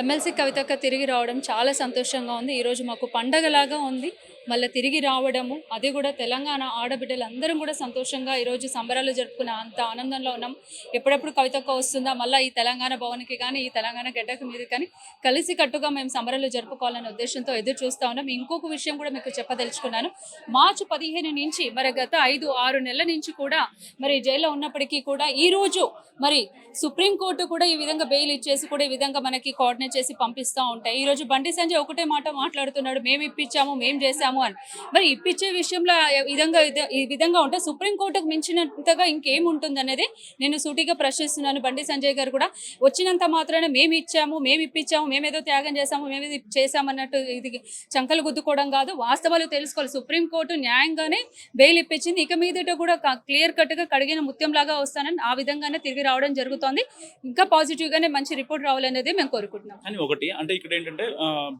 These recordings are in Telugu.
ఎమ్మెల్సీ కవితక్క తిరిగి రావడం చాలా సంతోషంగా ఉంది. ఈరోజు మాకు పండగలాగా ఉంది. మళ్ళీ తిరిగి రావడము అది కూడా తెలంగాణ ఆడబిడ్డలు అందరం కూడా సంతోషంగా ఈరోజు సంబరాలు జరుపుకున్న అంత ఆనందంలో ఉన్నాం. ఎప్పుడెప్పుడు కవితక్క వస్తుందా మళ్ళీ ఈ తెలంగాణ భవన్కి కానీ ఈ తెలంగాణ గడ్డకు మీద కానీ కలిసి కట్టుగా మేము సంబరాలు జరుపుకోవాలనే ఉద్దేశంతో ఎదురు చూస్తా ఉన్నాం. ఇంకొక విషయం కూడా మీకు చెప్పదలుచుకున్నాను. మార్చి పదిహేను నుంచి మరి గత ఐదు ఆరు నెలల నుంచి కూడా మరి జైల్లో ఉన్నప్పటికీ కూడా ఈ రోజు మరి సుప్రీంకోర్టు కూడా ఈ విధంగా బెయిల్ ఇచ్చేసి కూడా ఈ విధంగా మనకి కోఆర్డినేట్ చేసి పంపిస్తూ ఉంటాయి. ఈ రోజు బండి సంజయ్ ఒకటే మాట మాట్లాడుతున్నాడు. మేము ఇప్పించాము మేము చేశాము అని మరి ఇప్పించే విషయంలో విధంగా ఈ విధంగా ఉంటే సుప్రీంకోర్టుకు మించినంతగా ఇంకేం ఉంటుంది అనేది నేను సూటిగా ప్రశ్నిస్తున్నాను. బండి సంజయ్ గారు కూడా వచ్చినంత మాత్రాన మేము ఇచ్చాము మేము ఇప్పించాము మేమేదో త్యాగం చేశాము మేము ఇది చేశామన్నట్టు ఇది చంకలు గుద్దుకోవడం కాదు వాస్తవాలు తెలుసుకోవాలి. సుప్రీంకోర్టు న్యాయంగానే బెయిల్ ఇప్పించింది ఇక మీదట కూడా క్లియర్ కట్గా కడిగిన ముత్యం లాగా వస్తానని ఆ విధంగానే తిరిగి రావడం జరుగుతోంది. ఇంకా పాజిటివ్ గానే మంచి రిపోర్ట్ రావాలనేది మేము కోరుకుంటున్నాం. ఒకటి అంటే ఇక్కడ ఏంటంటే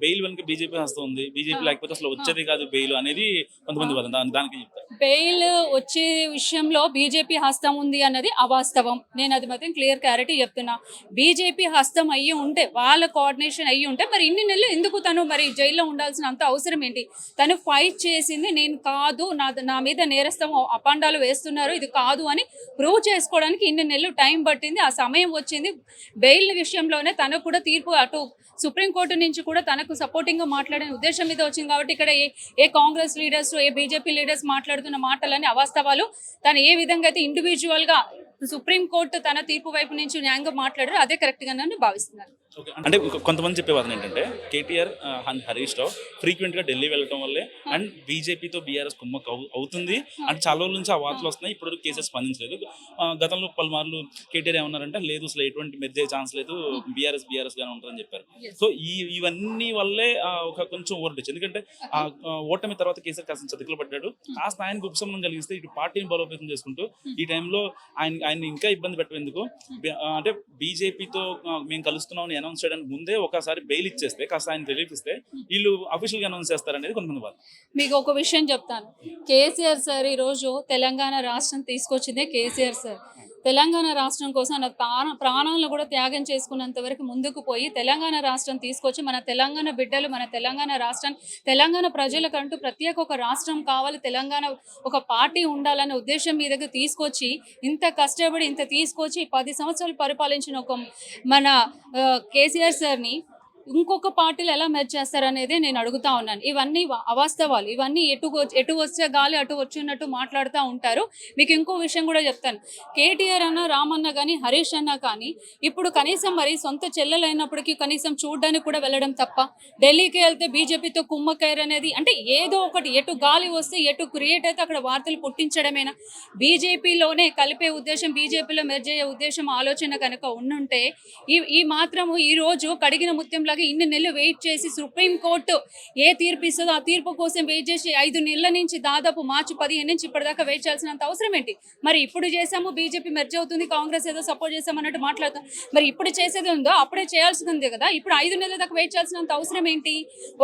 బెయిల్ వెనుక బీజేపీ హస్తం ఉంది. బీజేపీ లేకపోతే అసలు వచ్చేది కాదు. బెయిల్ అనేది కొంతమంది దానికి చెప్తారు బెయిల్ వచ్చే విషయంలో బీజేపీ హస్తం ఉంది అన్నది అవాస్తవం. నేను అది మాత్రం క్లియర్ క్లారిటీ చెప్తున్నా. బీజేపీ హస్తం అయ్యి ఉంటే వాళ్ళ కోఆర్డినేషన్ అయ్యి ఉంటే మరి ఇన్ని నెలలు ఎందుకు తను మరి జైల్లో ఉండాల్సిన అంత అవసరం ఏంటి? తను ఫైట్ చేసింది నేను కాదు నా నా మీద నేరస్తం అపాండాలు వేస్తున్నారు ఇది కాదు అని ప్రూవ్ చేసుకోవడానికి ఇన్ని నెలలు టైం పట్టింది. ఆ సమయం వచ్చింది. బెయిల్ విషయంలోనే తనకు కూడా తీర్పు అటు సుప్రీంకోర్టు నుంచి కూడా తనకు సపోర్టింగ్ మాట్లాడే ఉద్దేశం మీద వచ్చింది కాబట్టి ఇక్కడ ఏ ఏ కాంగ్రెస్ లీడర్స్ ఏ బీజేపీ లీడర్స్ మాట్లాడుతున్న మాటలని అవాస్తవాలు. తను ఏ విధంగా అయితే ఇండివిజువల్గా సుప్రీంకోర్టు తన తీర్పు వైపు నుంచి న్యాయంగా మాట్లాడారో అదే కరెక్ట్గా నేను భావిస్తున్నాను ఓకే. అంటే కొంతమంది చెప్పే వాదన ఏంటంటే కేటీఆర్ అండ్ హరీష్ రావు ఫ్రీక్వెంట్గా ఢిల్లీ వెళ్ళడం వల్లే అండ్ బీజేపీతో బీఆర్ఎస్ కుమ్మక్ అవు- అవుతుంది అండ్ చాలా రోజుల నుంచి ఆ వార్తలు వస్తున్నాయి. ఇప్పుడు కేసెస్ స్పందించలేదు. గతంలో పలుమార్లు కేటీఆర్ ఏమన్నారంటే లేదు అసలు ఎటువంటి మెర్జే ఛాన్స్ లేదు. బీఆర్ఎస్ బీఆర్ఎస్ గానే ఉంటుందని చెప్పారు. సో ఈ ఇవన్నీ వల్లే ఒక కొంచెం ఓవర్డొచ్చు ఎందుకంటే ఆ ఓటమి తర్వాత కేసీఆర్ కాస్త చతికిలో పడ్డాడు కాస్త ఆయనకు ఉపశమనం కలిగిస్తే ఇటు పార్టీని బలోపేతం చేసుకుంటూ ఈ టైంలో ఆయన ఆయన ఇంకా ఇబ్బంది పెట్టేందుకు ఆ, అంటే బీజేపీతో మేము కలుస్తున్నామని అనౌన్స్ చేయడానికి ముందే ఒకసారి బెయిల్ ఇచ్చేస్తే కాస్త ఆయన రిలీఫ్ ఇస్తే వీళ్ళు అఫీషియల్గా అనౌన్స్ చేస్తారనేది కొంతమంది వాదన మీకు ఒక విషయం చెప్తాను. కేసీఆర్ సార్ ఈరోజు తెలంగాణ రాష్ట్రం తీసుకొచ్చిందే కేసీఆర్ సార్. తెలంగాణ రాష్ట్రం కోసం మన ప్రాణ ప్రాణాలను కూడా త్యాగం చేసుకున్నంత వరకు ముందుకు పోయి తెలంగాణ రాష్ట్రం తీసుకొచ్చి మన తెలంగాణ బిడ్డలు మన తెలంగాణ రాష్ట్రం తెలంగాణ ప్రజలకంటూ ప్రత్యేక ఒక రాష్ట్రం కావాలి తెలంగాణ ఒక పార్టీ ఉండాలనే ఉద్దేశం మీదకి తీసుకొచ్చి ఇంత కష్టపడి ఇంత తీసుకొచ్చి పది సంవత్సరాలు పరిపాలించిన ఒక మన కేసీఆర్ సార్ని ఇంకొక పార్టీలు ఎలా మెర్జ్ చేస్తారనేది నేను అడుగుతా ఉన్నాను. ఇవన్నీ అవాస్తవాలు. ఇవన్నీ ఎటు ఎటు వచ్చే గాలి అటు వచ్చినట్టు మాట్లాడుతూ ఉంటారు. మీకు ఇంకో విషయం కూడా చెప్తాను. కేటీఆర్ అన్న రామన్న కానీ హరీష్ అన్న కానీ ఇప్పుడు కనీసం మరి సొంత చెల్లెలైనప్పటికీ కనీసం చూడడానికి కూడా వెళ్ళడం తప్ప ఢిల్లీకి వెళ్తే బీజేపీతో కుమ్మకైర్ అనేది అంటే ఏదో ఒకటి ఎటు గాలి వస్తే ఎటు క్రియేట్ అయితే అక్కడ వార్తలు పుట్టించడమేనా? బీజేపీలోనే కలిపే ఉద్దేశం బీజేపీలో మెర్జ్ అయ్యే ఉద్దేశం ఆలోచన కనుక ఉండుంటే ఈ ఈ మాత్రము ఈ రోజు కడిగిన అలాగే ఇన్ని నెలలు వెయిట్ చేసి సుప్రీం కోర్టు ఏ తీర్పు ఇస్తుందో ఆ తీర్పు కోసం వెయిట్ చేసి ఐదు నెలల నుంచి దాదాపు మార్చి పదిహేను నుంచి ఇప్పటిదాకా వెయిట్ చేయాల్సినంత అవసరం ఏంటి? మరి ఇప్పుడు చేసాము బీజేపీ మెర్జ్ అవుతుంది కాంగ్రెస్ ఏదో సపోర్ట్ చేసామన్నట్టు మాట్లాడుతాం మరి ఇప్పుడు చేసేది ఉందో అప్పుడే చేయాల్సింది ఉంది కదా? ఇప్పుడు ఐదు నెలల దాకా వెయిట్ చేయాల్సినంత అవసరం ఏంటి?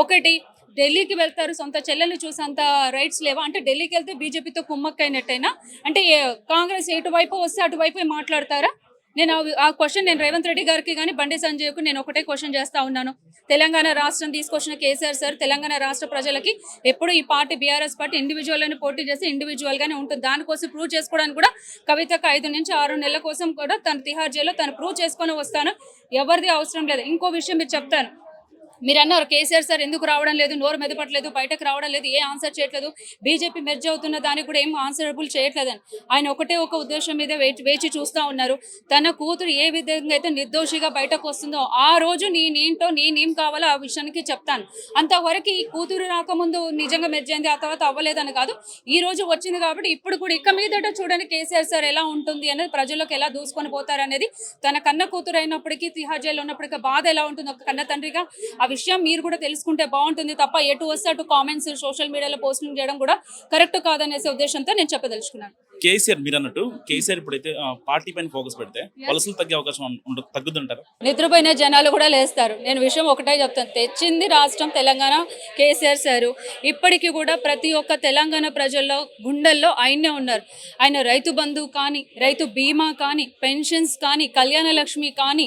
ఒకటి ఢిల్లీకి వెళ్తారు సొంత చెల్లెల్ని చూసేంత రైట్స్ లేవా? అంటే ఢిల్లీకి వెళ్తే బీజేపీతో కుమ్మక్కైనట్టయినా అంటే కాంగ్రెస్ ఎటువైపు వస్తే అటువైపు మాట్లాడతారా? నేను ఆ- క్వశ్చన్ నేను రేవంత్ రెడ్డి గారికి కానీ బండి సంజయ్కు నేను ఒకటే క్వశ్చన్ చేస్తా ఉన్నాను. తెలంగాణ రాష్ట్రం తీసుకొచ్చిన కేసీఆర్ సార్ తెలంగాణ రాష్ట్ర ప్రజలకి ఎప్పుడు ఈ పార్టీ బీఆర్ఎస్ పార్టీ ఇండివిజువల్ని పోటీ చేసి ఇండివిజువల్ గానే ఉంటుంది. దానికోసం ప్రూవ్ చేసుకోవడానికి కూడా కవితకు ఐదు నుంచి ఆరు నెలల కోసం కూడా తను తిహార్ జైల్లో తను ప్రూవ్ చేసుకొని వస్తాను. ఎవరిది అవసరం లేదు. ఇంకో విషయం మీరు చెప్తాను. మీరు అన్నారు కేసీఆర్ సార్ ఎందుకు రావడం లేదు నోరు మెదపట్లేదు బయటకు రావడం లేదు ఏ ఆన్సర్ చేయట్లేదు. బీజేపీ మెర్జ్ అవుతున్న దానికి కూడా ఏం ఆన్సరబుల్ చేయట్లేదని. ఆయన ఒకటే ఒక ఉద్దేశం మీద వేచి వేచి చూస్తూ ఉన్నారు. తన కూతురు ఏ విధంగా అయితే నిర్దోషిగా బయటకు వస్తుందో ఆ రోజు నేనేంటో నేనేం కావాలో ఆ విషయానికి చెప్తాను. అంతవరకు ఈ కూతురు రాకముందు నిజంగా మెర్జ్ అయింది ఆ తర్వాత అవ్వలేదని కాదు. ఈ రోజు వచ్చింది కాబట్టి ఇప్పుడు కూడా ఇక మీదట చూడండి కేసీఆర్ సార్ ఎలా ఉంటుంది అనేది ప్రజలకు ఎలా దూసుకొని పోతారు అనేది తన కన్న కూతురు అయినప్పటికీ తిహార్ జైల్లో ఉన్నప్పటికీ బాధ ఎలా ఉంటుంది ఒక కన్న తండ్రిగా ఆ విషయం మీరు కూడా తెలుసుకుంటే బాగుంటుంది తప్ప ఎటు వస్తే అటు కామెంట్స్ సోషల్ మీడియాలో పోస్టింగ్ చేయడం కూడా కరెక్ట్ కాదనేసే ఉద్దేశంతో నేను చెప్పదలుచుకున్నాను. కేసీఆర్ మీరు అన్నట్టు కేసీఆర్ ఇప్పుడైతే పార్టీ పైన ఫోకస్ పెడితే వలసలు తగ్గే అవకాశం తగ్గుతుంటారు. నిద్రపోయిన జనాలు కూడా లేస్తారు. నేను విషయం ఒకటే చెప్తాను. తెచ్చింది రాష్ట్రం తెలంగాణ కేసీఆర్ సారు. ఇప్పటికీ కూడా ప్రతి ఒక్క తెలంగాణ ప్రజల్లో గుండెల్లో ఆయనే ఉన్నారు. ఆయన రైతు బంధు కానీ రైతు బీమా కానీ పెన్షన్స్ కానీ కళ్యాణ లక్ష్మి కానీ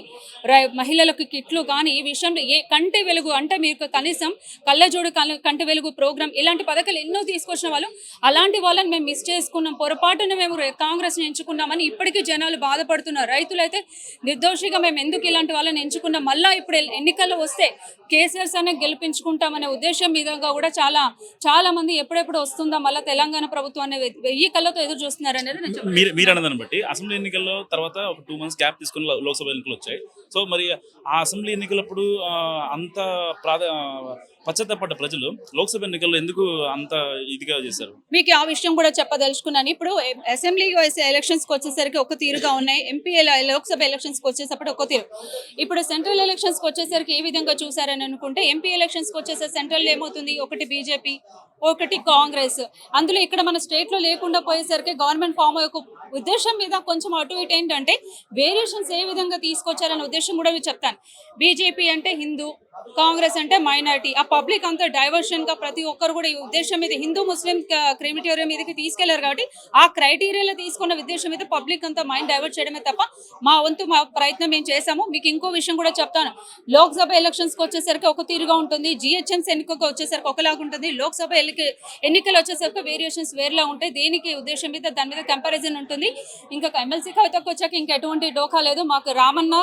మహిళలకు కిట్లు కానీ ఈ విషయంలో ఏ కంటి వెలుగు అంటే మీకు కనీసం కళ్ళజోడు కళ్ళ- కంటి వెలుగు ప్రోగ్రామ్ ఇలాంటి పథకాలు ఎన్నో తీసుకొచ్చిన వాళ్ళు అలాంటి వాళ్ళని మేము మిస్ చేసుకున్నాం. పొరపాటున మేము కాంగ్రెస్ కాంగ్రెస్ని ఎంచుకున్నామని ఇప్పటికీ జనాలు బాధపడుతున్నారు. రైతులైతే నిర్దోషిగా మేము ఎందుకు ఇలాంటి వాళ్ళని ఎంచుకున్నాం? మళ్ళా ఇప్పుడు ఎన్నికల్లో వస్తే కేసీఆర్ అనే గెలిపించుకుంటామనే ఉద్దేశం మీదగా కూడా చాలా చాలా మంది ఎప్పుడెప్పుడు వస్తుందా? మళ్ళీ తెలంగాణ ప్రభుత్వాన్ని వె- వెయ్యి కళ్ళతో ఎదురు చూస్తున్నారు అనేది మీరు మీరు అన్నదాన్ని బట్టి అసెంబ్లీ ఎన్నికల్లో తర్వాత ఒక టూ మంత్స్ గ్యాప్ తీసుకుని లో- లోక్సభ ఎన్నికలు వచ్చాయి. సో మరి ఆ అసెంబ్లీ ఎన్నికలప్పుడు అంత ప్రాధ పశ్చాత్తపడ్డ ప్రజలు లోక్సభ ఎన్నికల్లో ఎందుకు అంత ఇదిగా చేశారు? మీకు ఆ విషయం కూడా చెప్పదలుచుకున్నాను. ఇప్పుడు అసెంబ్లీ ఎలక్షన్స్కి వచ్చేసరికి ఒక తీరుగా ఉన్నాయి. ఎంపీ లోక్సభ ఎలక్షన్స్కి వచ్చేసప్పుడు ఒక తీరు. ఇప్పుడు సెంట్రల్ ఎలక్షన్స్కి వచ్చేసరికి ఏ విధంగా చూసారని అనుకుంటే ఎంపీ ఎలక్షన్స్కి వచ్చేసరికి సెంట్రల్ ఏమవుతుంది? ఒకటి బీజేపీ ఒకటి కాంగ్రెస్. అందులో ఇక్కడ మన స్టేట్లో లేకుండా పోయేసరికి గవర్నమెంట్ ఫామ్ యొక్క ఉద్దేశం మీద కొంచెం అటు ఇటు ఏంటంటే వేరియేషన్స్ ఏ విధంగా తీసుకొచ్చారనే ఉద్దేశం కూడా చెప్తాను. బీజేపీ అంటే హిందూ కాంగ్రెస్ అంటే మైనారిటీ. ఆ పబ్లిక్ అంతా డైవర్షన్గా ప్రతి ఒక్కరు కూడా ఈ ఉద్దేశం మీద హిందూ ముస్లిం క్రిమిటోరియం మీదకి తీసుకెళ్ళారు కాబట్టి ఆ క్రైటీరియాలో తీసుకున్న ఉద్దేశం మీద పబ్లిక్ అంతా మైండ్ డైవర్ట్ చేయడమే తప్ప మా వంతు మా ప్రయత్నం మేము చేశాము. మీకు ఇంకో విషయం కూడా చెప్తాను. లోక్సభ ఎలక్షన్స్కి వచ్చేసరికి ఒక తీరుగా ఉంటుంది. జిహెచ్ఎంసీ ఎన్నికకు వచ్చేసరికి ఒకలాగా ఉంటుంది. లోక్సభ ఎన్నికలు వచ్చేసరికి వేరియేషన్స్ వేరేలా ఉంటాయి. దేనికి ఉద్దేశం మీద దాని మీద కంపారిజన్ ఉంటుంది. ఇంకా ఎమ్మెల్సీ కవితకు వచ్చాక ఇంకా ఎటువంటి డోకా లేదు. మాకు రామన్న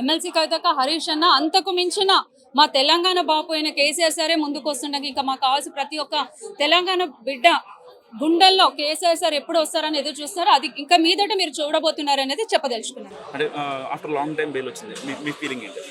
ఎమ్మెల్సీ కవితక హరీష్ అన్న అంతకు మించిన మా తెలంగాణ బాపు అయిన కేసీఆర్ సరే ముందుకు వస్తుండగా ఇంకా మాకు కావాల్సిన ప్రతి ఒక్క తెలంగాణ బిడ్డ గుండెల్లో కేసీఆర్ సార్ ఎప్పుడు వస్తారని ఎదురు చూస్తారో అది ఇంకా మీదట మీరు చూడబోతున్నారు అనేది చెప్పదలుచుకున్నాను. అంటే ఆఫ్టర్ లాంగ్ టైం బెయిల్ వచ్చింది మీ మీ ఫీలింగ్ ఏంటి?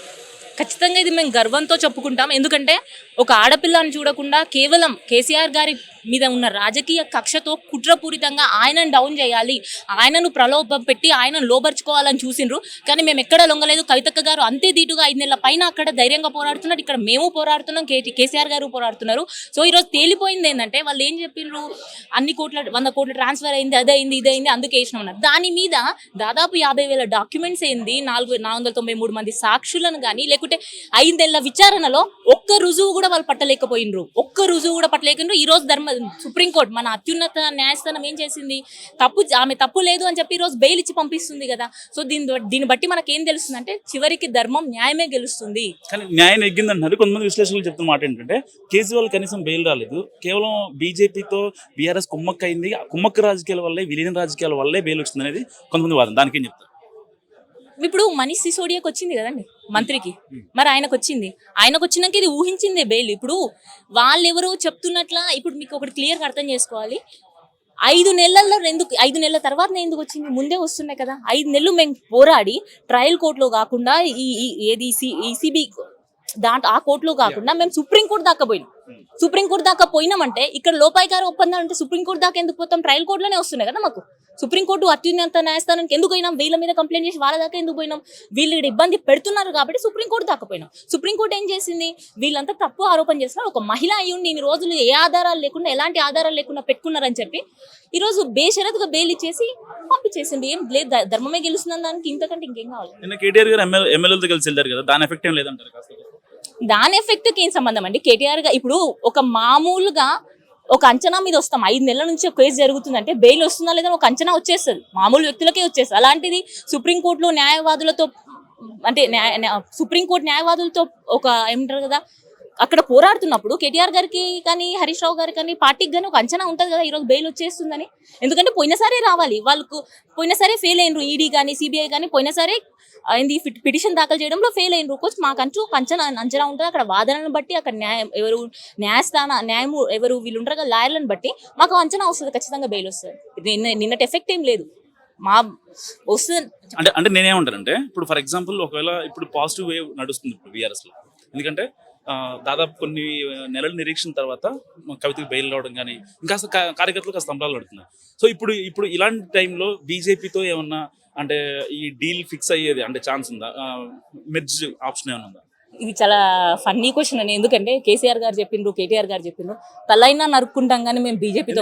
ఖచ్చితంగా ఇది మేము గర్వంతో చెప్పుకుంటాం. ఎందుకంటే ఒక ఆడపిల్లని చూడకుండా కేవలం కేసీఆర్ గారి మీద ఉన్న రాజకీయ కక్షతో కుట్రపూరితంగా ఆయనను డౌన్ చేయాలి ఆయనను ప్రలోభం పెట్టి ఆయనను లోబర్చుకోవాలని చూసిండ్రు. కానీ మేము ఎక్కడ లొంగలేదు. కవితక్క గారు అంతే దీటుగా ఐదు నెలల పైన అక్కడ ధైర్యంగా పోరాడుతున్నారు. ఇక్కడ మేము పోరాడుతున్నాం. కేసీఆర్ గారు పోరాడుతున్నారు. సో ఈరోజు తేలిపోయింది ఏంటంటే వాళ్ళు ఏం చెప్పిండ్రు అన్ని కోట్ల వంద కోట్ల ట్రాన్స్ఫర్ అయింది అదే అయింది ఇదే అయింది అందుకే వేసినాం దాని మీద దాదాపు యాభై వేల డాక్యుమెంట్స్ ఏంది? నాలుగు నాలుగు వందల తొంభై మూడు మంది సాక్షులను కానీ లేకుంటే ఐదేళ్ళ విచారణలో ఒక్క రుజువు కూడా వాళ్ళు పట్టలేకపోయినరు ఒక్క రుజువు కూడా పట్టలేకుండా ఈ రోజు ధర్మ సుప్రీంకోర్టు మన అత్యున్నత న్యాయస్థానం ఏం చేసింది? తప్పు ఆమె తప్పు లేదు అని చెప్పి ఈ రోజు బెయిల్ ఇచ్చి పంపిస్తుంది కదా. సో దీని దీన్ని బట్టి మనకి ఏం తెలుస్తుందంటే చివరికి ధర్మం న్యాయమే గెలుస్తుంది. కానీ న్యాయం ఎగ్గిందంటున్నారు. కొంతమంది విశ్లేషకులు చెప్తున్న మాట ఏంటంటే కేజ్రీవాల్ కనీసం బెయిల్ రాలేదు. కేవలం బీజేపీతో బీఆర్ఎస్ కుమ్మక్క అయింది ఆ కుమ్మక్క రాజకీయాల వల్లే విలీన రాజకీయాల వల్లే బెయిల్ వచ్చింది అనేది కొంతమంది వాదం దానికి ఏం చెప్తారు? ఇప్పుడు మనీష్ సిసోడియాకి వచ్చింది కదండి మంత్రికి. మరి ఆయనకు వచ్చింది ఆయనకు వచ్చినాక ఇది ఊహించిందే బెయిల్. ఇప్పుడు వాళ్ళెవరో చెప్తున్నట్ల ఇప్పుడు మీకు ఒకటి క్లియర్గా అర్థం చేసుకోవాలి. ఐదు నెలల్లో ఎందుకు ఐదు నెలల తర్వాత ఎందుకు వచ్చింది? ముందే వస్తున్నాయి కదా. ఐదు నెలలు మేము పోరాడి ట్రయల్ కోర్టులో కాకుండా ఈ ఈ- ఏది ఈసీబీ దాంట్లో ఆ కోర్టులో కాకుండా మేము సుప్రీం కోర్టు దాకా పోయినాం. సుప్రీం కోర్టు దాకా పోయినామంటే ఇక్కడ లోపాయికార ఒప్పందాలు అంటే సుప్రీం కోర్టు దాకా ఎందుకు పోతాం? ట్రయల్ కోర్టులోనే వస్తున్నాయి కదా మాకు. సుప్రీం కోర్టు అత్యున్నత న్యాయస్థానానికి ఎందుకు పోయినాం? వీళ్ళ మీద కంప్లైంట్ చేసి వాళ్ళ దాకా ఎందుకు పోయినాం? వీళ్ళు ఇబ్బంది పెడుతున్నారు కాబట్టి సుప్రీం కోర్టు దాకా పోయినాం. సుప్రీం కోర్టు ఏం చేసింది? వీళ్ళంతా తప్పు ఆరోపణ చేస్తున్నారు. ఒక మహిళ అయి ఉండి ఇన్ని రోజులు ఏ ఆధారాలు లేకుండా ఎలాంటి ఆధారాలు లేకుండా పెట్టుకున్నారని చెప్పి ఈ రోజు బేషరతుగా బెయిల్ ఇచ్చేసి పంపించేసింది. ఏం లేదు ధర్మమే గెలుస్తున్న దానికి ఇంతకంటే ఇంకేం కావాలి? నిన్న కేటీఆర్ గారు ఎమ్మెల్యే ఎమ్మెల్యేలతో కలిసి వెళ్ళారు కదా దాని ఎఫెక్ట్ ఏం లేదంటారు కాస్త దాని ఎఫెక్ట్కి ఏం సంబంధం అండి? కేటీఆర్గా ఇప్పుడు ఒక మామూలుగా ఒక అంచనా మీద వస్తాం. ఐదు నెలల నుంచి కేసు జరుగుతుందంటే బెయిల్ వస్తుందా లేదా ఒక అంచనా వచ్చేస్తుంది. మామూలు వ్యక్తులకే వచ్చేస్తుంది. అలాంటిది సుప్రీంకోర్టులో న్యాయవాదులతో అంటే న్యాయ సుప్రీంకోర్టు న్యాయవాదులతో ఒక ఏమంటారు కదా అక్కడ పోరాడుతున్నప్పుడు కేటీఆర్ గారికి కానీ హరీష్ రావు గారికి కానీ పార్టీకి కానీ ఒక అంచనా ఉంటుంది కదా ఈరోజు బెయిల్ వచ్చేస్తుందని. ఎందుకంటే పోయినసారే రావాలి. వాళ్ళకు పోయినసారే ఫెయిల్ అయినరు. ఈడీ కానీ సిబిఐ కానీ పోయినసారే అయింది పిటిషన్ దాఖలు చేయడంలో ఫెయిల్ అయినరు. కొంచెం మాకంటూ ఒక అంచనా అంచనా ఉంటుంది. అక్కడ వాదనలను బట్టి అక్కడ న్యాయం ఎవరు న్యాయస్థాన న్యాయము ఎవరు వీళ్ళు ఉంటారు కదా లాయర్లను బట్టి మాకు అంచనా వస్తుంది. ఖచ్చితంగా బెయిల్ వస్తుంది. నిన్న నిన్నటి ఎఫెక్ట్ ఏం లేదు. మా వస్తుంది. అంటే అంటే నేనేమంటానంటే ఇప్పుడు ఫర్ ఎగ్జాంపుల్ ఒకవేళ ఇప్పుడు పాజిటివ్ వేవ్ నడుస్తుంది ఇప్పుడు బీఆర్ఎస్లో. ఎందుకంటే దాదాపు కొన్ని నెలలు నిరీక్షణ తర్వాత కవితకు బెయిల్ రావడం కానీ ఇంకా కార్యకర్తలు కాస్త స్తంభాలు పడుతున్నాయి సో ఇప్పుడు ఇప్పుడు ఇలాంటి టైంలో బీజేపీతో ఏమన్నా అంటే ఈ డీల్ ఫిక్స్ అయ్యేది అంటే ఛాన్స్ ఉందా? మెర్జ్ ఆప్షన్ ఏమైనా ఉందా? ఇది చాలా ఫన్నీ క్వశ్చన్ అని. ఎందుకంటే కేసీఆర్ గారు చెప్పిండ్రు కేటీఆర్ గారు చెప్పిండ్రు. తలైనా నరుక్కుంటాం కానీ మేము బీజేపీతో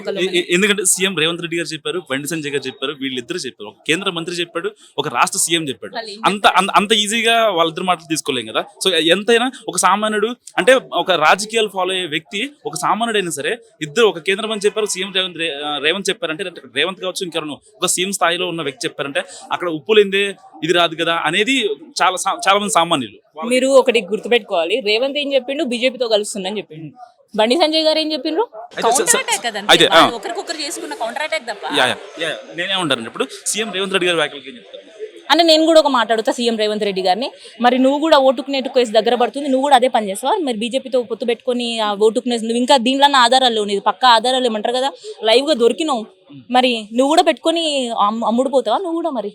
ఎందుకంటే సీఎం రేవంత్ రెడ్డి గారు చెప్పారు బండి సంజయ్ గారు చెప్పారు వీళ్ళిద్దరు చెప్పారు. ఒక కేంద్ర మంత్రి చెప్పాడు ఒక రాష్ట్ర సీఎం చెప్పాడు. అంత అంత- ఈజీగా వాళ్ళిద్దరు మాటలు తీసుకోలేం కదా. సో ఎంతైనా ఒక సామాన్యుడు అంటే ఒక రాజకీయాలు ఫాలో అయ్యే వ్యక్తి ఒక సామాన్యుడైనా సరే ఇద్దరు ఒక కేంద్ర మంత్రి చెప్పారు సీఎం రేవంత్ రేవంత్ చెప్పారంటే అంటే రేవంత్ కావచ్చు ఇంకెవరు ఒక సీఎం స్థాయిలో ఉన్న వ్యక్తి చెప్పారంటే అక్కడ ఉప్పు లేనిదే ఇది రాదు కదా అనేది చాలా చాలా మంది సామాన్యులు. మీరు ఒకటి గుర్తుపెట్టుకోవాలి. రేవంత్ ఏం చెప్పిండు? బీజేపీతో కలుస్తుందని చెప్పిండు. బండి సంజయ్ గారు ఏం చెప్పిండ్రు? అయితే కౌంటర్ స- అటాక్ కదండి. అయితే, ఆ. వాళ్ళు ఒకరికొకరు చేసుకున్న కౌంటర్ అటాక్ తప్ప. యా యా, యా నేనే ఉంటాను ఇప్పుడు సీఎం రేవంత్ రెడ్డి గారి వ్యాఖ్యలకి ఏం చెప్తారు? అంటే నేను కూడా ఒక మాట్లాడుతా సీఎం రేవంత్ రెడ్డి గారిని. మరి నువ్వు కూడా ఓటుకు నేటుకు వేసి దగ్గర పడుతుంది. నువ్వు కూడా అదే పని చేస్తావా? మరి బీజేపీతో పొత్తు పెట్టుకొని ఆ ఓటుకు నువ్వు ఇంకా దీంట్లో ఆధారాలు నీది పక్క ఆధారాలు ఏమంటారు కదా? లైవ్గా దొరికినావు మరి నువ్వు కూడా పెట్టుకొని అమ్- అమ్ముడు పోతావా? నువ్వు కూడా మరి?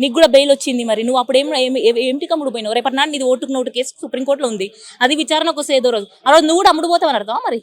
నీకు కూడా బెయిల్ వచ్చింది మరి. నువ్వు అప్పుడు ఏం ఏమిటి ఏం- అమ్ముడు పోయినావు రేపటి నాడు నీది ఓటుకు నోటు కేసు సుప్రీంకోర్టులో ఉంది. అది విచారణకు వస్తే ఏదో రోజు. ఆ రోజు నువ్వు కూడా అమ్ముడు పోతావని మరి?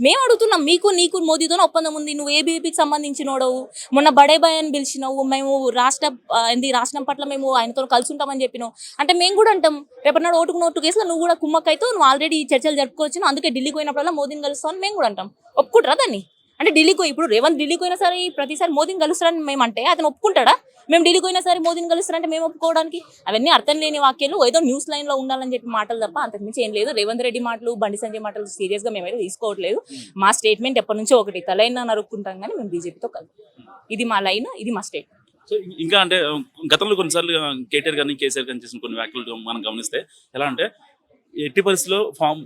మేము అడుగుతున్నాం మీకు నీకు మోదీతో ఒప్పందం ఉంది. నువ్వు ఏబీపీకి సంబంధించినోడవు. మొన్న బడేబాయ్ అని పిలిచినావు. మేము రాష్ట్ర ఏంది రాష్ట్రం పట్ల మేము ఆయనతో కలిసి ఉంటామని చెప్పినావు. అంటే మేము కూడా అంటాం రేపటినాడు ఓటుకు నోటు కేసులో నువ్వు కూడా కుమ్మక్కైతే నువ్వు ఆల్రెడీ చర్చలు జరుపుకోవచ్చు. అందుకే ఢిల్లీకి పోయినప్పుడల్లా మోదీని కలుస్తామని మేము కూడా అంటాం. ఒప్పుకుంటారా దాన్ని? అంటే ఢిల్లీకి పోయి ఇప్పుడు రేవంత్ ఢిల్లీకి పోయినా సరే ప్రతిసారి మోదీని కలుస్తారని మేము అంటే అతను ఒప్పుకుంటాడా? మేము ఢిల్లీకి పోయినా సరే మోదీని కలుస్తారంటే మేము ఒప్పుకోవడానికి? అవన్నీ అర్థం లేని వాక్యాలు ఏదో న్యూస్ లైన్లో ఉండాలని చెప్పి మాటలు తప్ప అంతకుమించి ఏం లేదు. రేవంత్ రెడ్డి మాటలు బండి సంజయ్ మాటలు సీరియస్గా మేమైతే తీసుకోవట్లేదు. మా స్టేట్మెంట్ ఎప్పటి నుంచో ఒకటి తలైనా నరుక్కుంటాం కానీ మేము బీజేపీతో కలుపు ఇది మా లైన్ ఇది మా స్టేట్మెంట్ సో ఇంకా అంటే గతంలో కొన్నిసార్లు కేటీఆర్ గారిని కేసీఆర్ గారిని చేసిన కొన్ని వ్యాఖ్యలు మనం గమనిస్తే ఎలా అంటే ఎట్టి పరిస్థితుల్లో ఫామ్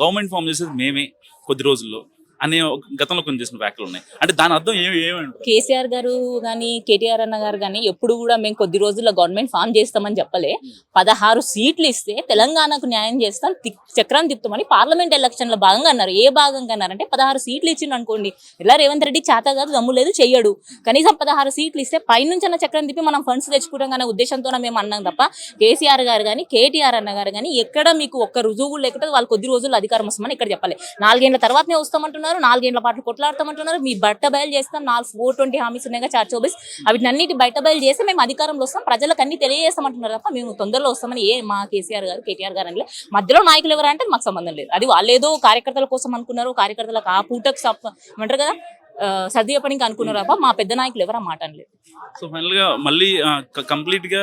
గవర్నమెంట్ ఫామ్ చేసేది మేమే కొద్ది రోజుల్లో. అనే గతంలో కొన్ని చేసిన వ్యాఖ్యలు ఉన్నాయి. అంటే దాని అర్థం ఏమి ఏమంటారు కేసీఆర్ గారు కానీ కేటీఆర్ అన్న గారు కానీ ఎప్పుడు కూడా మేము కొద్ది రోజుల్లో గవర్నమెంట్ ఫామ్ చేస్తామని చెప్పలే. పదహారు సీట్లు ఇస్తే తెలంగాణకు న్యాయం చేస్తాం చక్రం తిప్పుతామని పార్లమెంట్ ఎలక్షన్లో భాగంగా అన్నారు. ఏ భాగంగా అన్నారంటే పదహారు సీట్లు ఇచ్చిండు అనుకోండి. ఇలా రేవంత్ రెడ్డి చేత కాదు దమ్ము లేదు చెయ్యడు. కనీసం పదహారు సీట్లు ఇస్తే పైనుంచి అన్న చక్రం తిప్పి మనం ఫండ్స్ తెచ్చుకుంటాం అనే ఉద్దేశంతో మేము అన్నాం తప్ప కేసీఆర్ గారు కానీ కేటీఆర్ అన్న గారు కానీ ఎక్కడ మీకు ఒక్క రుజువు లేకుండా వాళ్ళు కొద్ది రోజుల్లో అధికారం వస్తామని ఇక్కడ చెప్పలే. నాలుగేళ్ళ తర్వాతనే వస్తామంటున్నారు. నాలుగేళ్ళ పాటు కొట్లాడతామంటున్నారు. మీ బట్ట బయలు చేస్తాం నాలుగు ఫోర్ ట్వంటీ హామీస్ ఉన్నాయి చార్ చోబీస్ అవి అన్నిటి బయట బయలు చేస్తే మేము అధికారంలో వస్తాం ప్రజలకు అన్ని తెలియజేస్తామంటున్నారు తప్ప మేము తొందరలో వస్తామని ఏ మా కేసీఆర్ గారు కేటీఆర్ గారు అనలే. మధ్యలో నాయకులు ఎవరంటే మాకు సంబంధం లేదు. అది వాళ్ళేదో కార్యకర్తల కోసం అనుకున్నారు కార్యకర్తలకు ఆ పూటకు సప్- ఏమంటారు కదా ఆ, సర్ది చెప్పడానికి అనుకున్నారు తప్ప మా పెద్ద నాయకులు ఎవరు మాట అనలేదు. సో ఫైనల్గా మళ్ళీ కంప్లీట్గా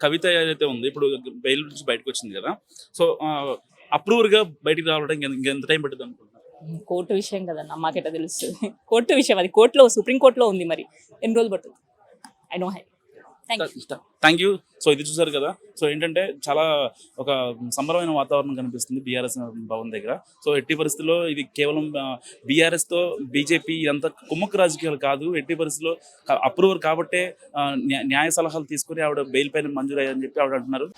కవిత ఏదైతే ఉంది ఇప్పుడు బెయిల్ నుంచి బయటకు వచ్చింది కదా సో అప్రూవర్గా బయటికి రావడానికి ఎంత టైం పడుతుంది అనుకుంటున్నారు? కోర్టు విషయం కదన్నా మాకెట తెలుస్తుంది కోర్టు విషయం అది కోర్టులో సుప్రీం కోర్టులో ఉంది మరి. ఎన్ని రోజులు పడుతుంది? I know hi thank you so ఇది చూసారు కదా. సో ఏంటంటే చాలా ఒక సంబరమైన వాతావరణం కనిపిస్తుంది బీఆర్ఎస్ భవన్ దగ్గర. సో ఎట్టి పరిస్థితుల్లో ఇది కేవలం బీఆర్ఎస్తో బీజేపీ ఇదంతా కుమ్మక్క రాజకీయాలు కాదు. ఎట్టి పరిస్థితుల్లో అప్రూవర్ కాబట్టే న్యాయ సలహాలు తీసుకొని ఆవిడ బెయిల్ పైన మంజూరు అయ్యని చెప్పి ఆవిడ అంటున్నారు.